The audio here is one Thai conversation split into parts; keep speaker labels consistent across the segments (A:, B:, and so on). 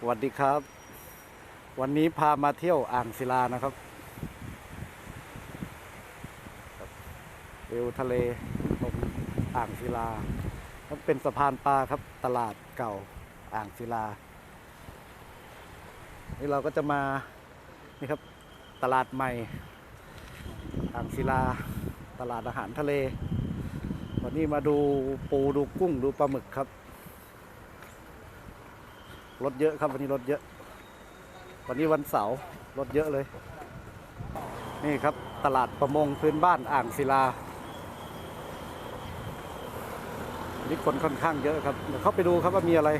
A: สวัสดีครับ วันนี้พามาเที่ยวอ่างศิลานะครับวิวทะเลตรงอ่างศิลามันเป็นสะพานปลาครับตลาดเก่าอ่างศิลา นี่เราก็จะมานี่ครับตลาดใหม่ อ่างศิลา ตลาดอาหารทะเล วันนี้มาดูปูดูกุ้งดูปลาหมึกครับ รถเยอะครับวันนี้รถเยอะ วันนี้วันเสาร์รถเยอะเลย นี่ครับตลาดประมงพื้นบ้านอ่างศิลาวันนี่คนค่อนข้างเยอะครับเดี๋ยวเข้าไปดูครับว่ามีอะไร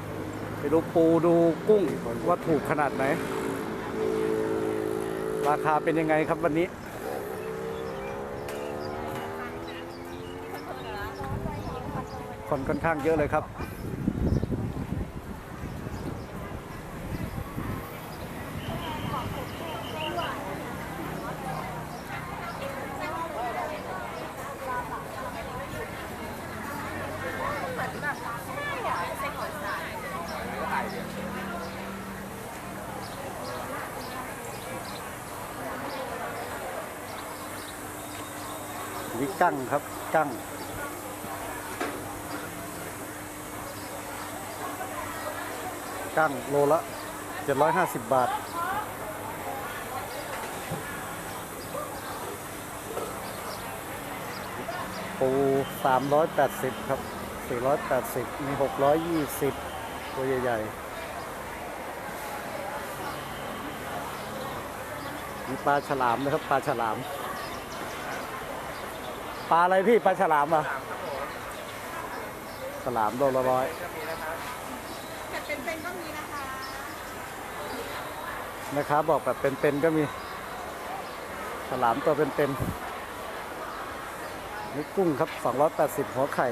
A: ไปดูปูดูกุ้งว่าถูกขนาดไหน ราคาเป็นยังไงครับวันนี้คนค่อนข้างเยอะเลยครับ กั้งครับกั้งกั้งโลละ 750 บาท ปู 380 ครับ 480 มี 620 ตัวใหญ่ๆ มีปลาฉลามนะครับ ปลาฉลาม ปลาอะไรพี่ปลาฉลามเหรอะฉลามโลละร้อย
B: แบบเป็นๆก็มีนะคะ
A: นะครับบอกแบบเป็นๆก็มีฉลามตัวเป็นๆนี่กุ้งครับ 280 หัวไข่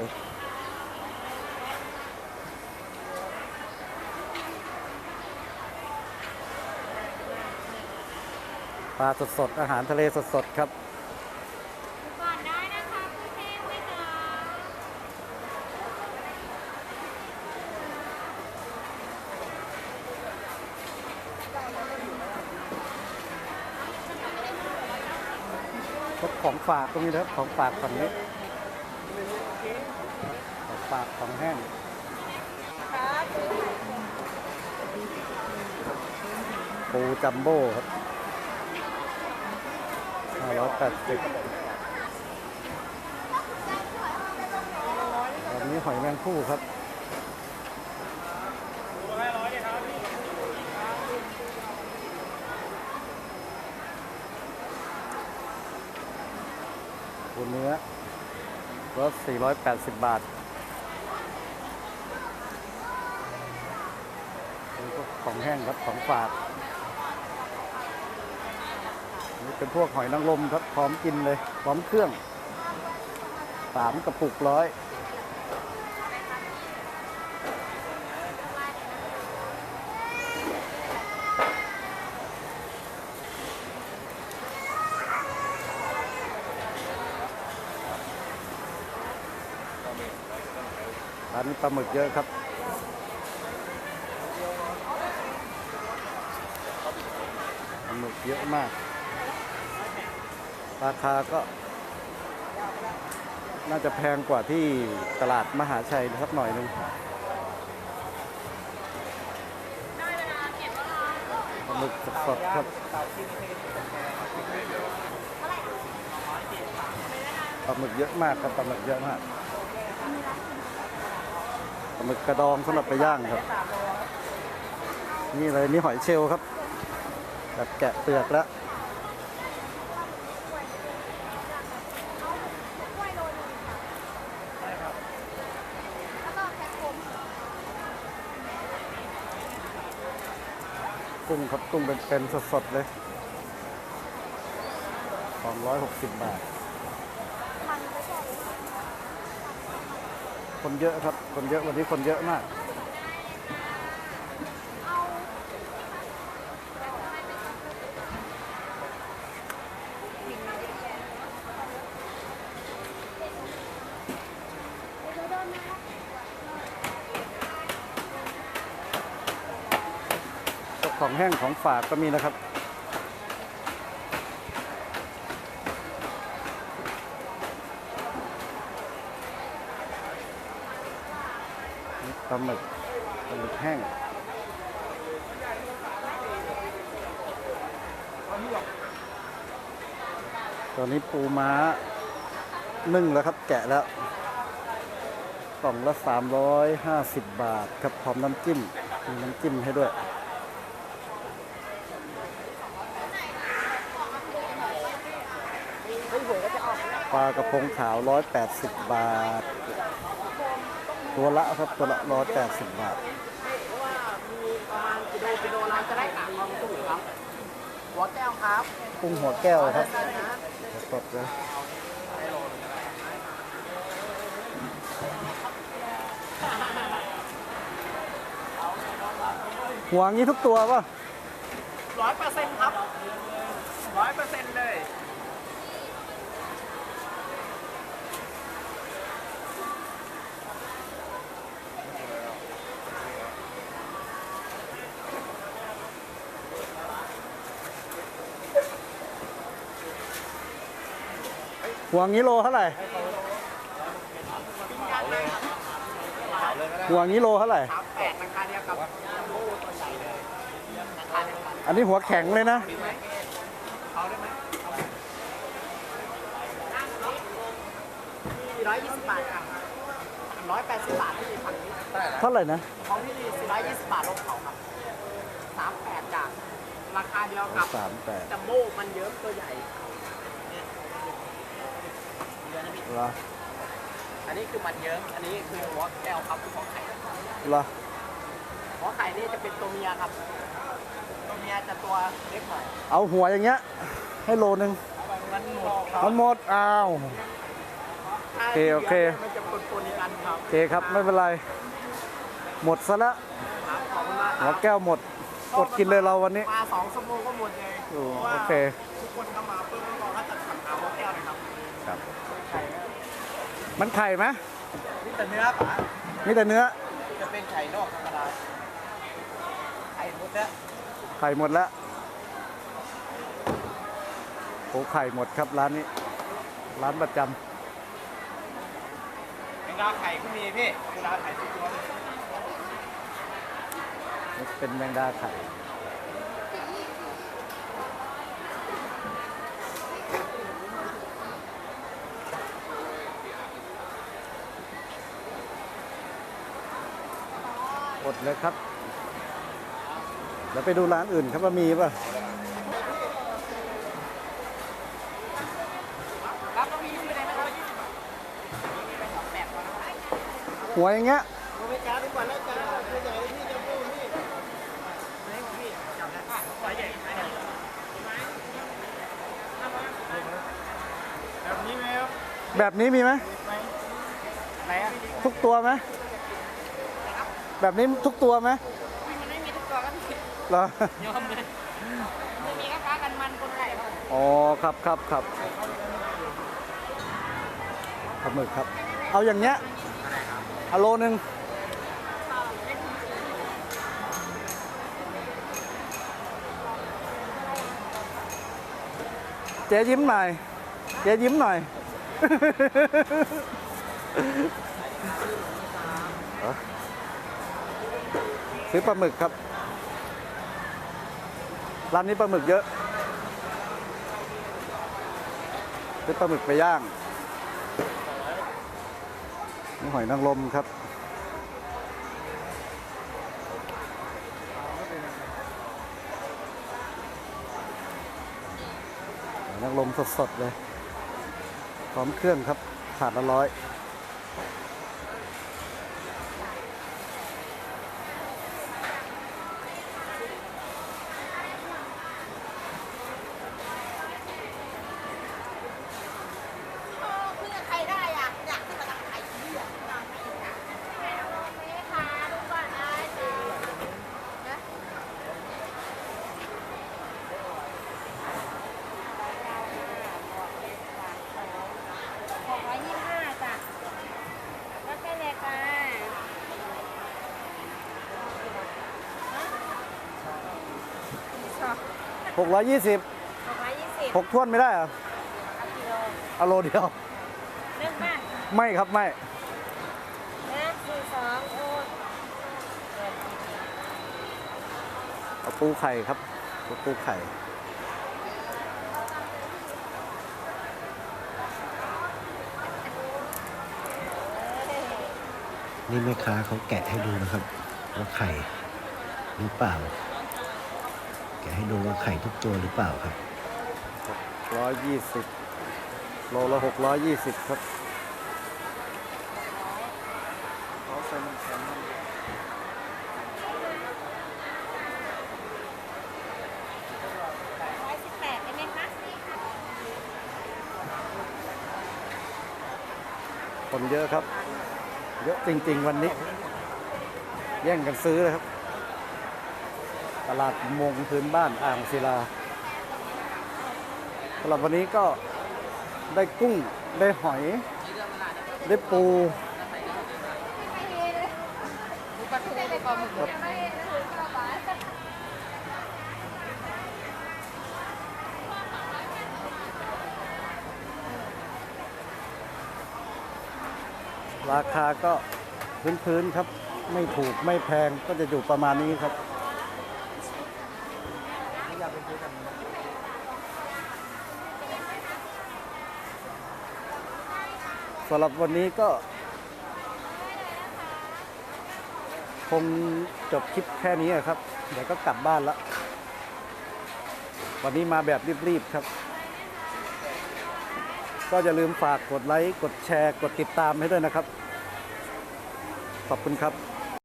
A: ปลาสดๆอาหารทะเลสดๆครับ
B: ก่อนได้นะคะคุณเทพไม่จ้า
A: พวกของฝากตรงนี้นะครับของฝากฝั่งนี้ของฝากของแห้งปูจัมโบ้ครับ580อันนี้หอยแมงผู้ครับ ปูเนื้อรถ480 บาทนี่พวกของแห้งครับของฝากนี่เป็นพวกหอยนางรมครับพร้อมกินเลย พร้อมเครื่องสามกระปุกร้อย นนี้ปลาหมึกเยอะครับปลาหมึกเยอะมาก ราคาก็ น่าจะแพงกว่าที่ตลาดมหาชัยสักหน่อยหนึงปลาหมึกสดๆครับปลาหมึกเยอะมากครับปลาหมึกเยอะมาก หมึกกระดองสำหรับไปย่างครับ นี่เลยนี่หอยเชลครับแบบแกะเปลือกแล้ว
B: กุ้งค
A: รับกุ้งเป็นเป็นสดๆเลย 260 บาท
B: มันก็ชอบ
A: คนเยอะครับ คนเยอะวันนี้คนเยอะมาก ของแห้งของฝากก็มีนะครับ ปลาหมึกปลาหมึกแห้งตอนนี้ปูม้านึ่งแล้วครับ แกะแล้วกล่องละ 350 บาทครับพร้อมน้ำจิ้ม มีน้ำจิ้มให้ด้วยปลากระพงขาว 180 บาท ตัวละครับตัวละ180บาท
C: ว่ามีประมาณกิโลกิโลเราจะได้กากความสูงครับหัวแก้วครับ
A: กุ้งหัวแก้วครับ
C: ได้นะ
A: สดเลยหัวงี้ทุกตัวป่ะ
C: ร้อยเปอร์เซ็นต์ครับร้อยเปอร์เซ็นต์เลย
A: หัวงี้โลเท่าไหร่หัวงี้โลเท่าไหร่
C: สามแปดราคาเดียวกับจัมโบ้ตัวใหญ่เลยราคาเดียวกัน
A: อันนี้หัวแข็งเลยนะ
C: มีไหมเอาได้ไหมสี่ร้อยยี่สิบบาทครับร้อยแปดสิบบาทที่ฝั่งนี้
A: เท่าไหร่นะ
C: ของที่นี่สี่ร้อยยี่สิบบาทลบเขาครับสามแปดจากราคาเดียวกับ
A: สามแปด
C: จัมโบ้มันเยอะตัวใหญ่
A: เหรอ
C: อันนี้คือมันเยอะอันนี้คือหัวแก้วครับคือหัวไข่
A: เหรอ
C: หัวไข่นี่จะเป็นตัวเมียครับ ตัวเมียจะตัวเล็กหน่อย
A: เอาหัวอย่างเงี้ย ให้โลนึง
C: มันหมดครับ
A: มันหมดอ้าว
C: ถ้า
A: โอเคโอเค
C: มันจะปนๆกันครับ
A: โอเคครับไม่เป็นไรหมดซะแล้ว
C: ครับขอบคุณมากค
A: หั
C: รั
A: ว
C: บ
A: แก้วหมดอดกินเลยเราวันนี้
C: มาสองชั่วโมงก็หมดเลย
A: โอ้
C: พราะว่า
A: โอเค
C: ทุกคนเข้ามาเพื่อรอถ้าจะสั่งเอาหัวแก้วนะครับ
A: ครับ
C: ไข่
A: มันไข่ไหม
C: นี่แต่เนื้อป๋า
A: มีแต่เนื้อ
C: จะเป็นไข่นอกธรรมดา ไข่หมดแล้ว
A: ไข่หมดแล้วโอ้ไข่หมดครับร้านนี้ ร้านประจำ
C: แมงดาไข่ก็มีพี่แมงดาไข่ทุกตัว
A: นี่เป็นแมงดาไข่ อดเลยครับเดี๋ยวไปดูร้านอื่นครับว่ามีป่ะ
C: หัว
A: อย่างเงี้ย
C: แล้วจ้าตัวใหญ่พี่จะพูดพี่ไหนของพี่จับได้ป่ะตัวใหญ่ไหมแบบนี้ไหม
A: แบบนี้มีไหม
C: ไหนอะ
A: ทุกตัวไหม แบบนี้ทุกตัวไหม
B: มันไม่มีทุกตัวก็มี
A: เหรอ
C: ยอมเลย
B: ไม่มีก็ค้ากันมันคนไก่ครับ
A: อ๋อครับครับครับปลาหมึกครับ เอาอย่างเงี้ยเอาโลนึงเจ๊ยิ้มหน่อยเจ๊ยิ้มหน่อย ซื้อปลาหมึกครับ ร้านนี้ปลาหมึกเยอะ ซื้อปลาหมึกไปย่างนี่หอยนางรมครับ หอยนางรมสดๆเลย พร้อมเครื่องครับถาดละร้อย
B: หกร้อยยี่สิบห
A: กท้วนไม่ได้เหรอเอาโลเดียว
B: เลิก
A: ไม่ครับไม่
B: นะสี่สองโอน
A: เอาปูไข่ครับปูไข่
D: นี่แม่ค้าเขาแกะให้ดูนะครับ ว่าไข่หรือเปล่า กะให้ดูว่าไข่ทุกตัวหรือเปล่าครับ
A: ร้อยยี่สิบโลละหกร้อยยี่สิบครับ
B: ร้อยสิบแปดได้ไหมคะ
A: คนเยอะครับ เยอะจริง ๆ วันนี้ แย่งกันซื้อเลยครับ ตลาดมงพื้นบ้านอ่างศิลาสำหรับวันนี้ก็ได้กุ้งได้หอย ได้ปูราคาก็พื้นๆครับ ไม่ถูกไม่แพงก็จะอยู่ประมาณนี้ครับ สำหรับวันนี้ก็ คงจบคลิปแค่นี้อะครับ เดี๋ยวก็กลับบ้านละ วันนี้มาแบบรีบๆครับ ก็อย่าลืมฝากกดไลค์ กดแชร์ กดติดตามให้ด้วยนะครับ ขอบคุณครับ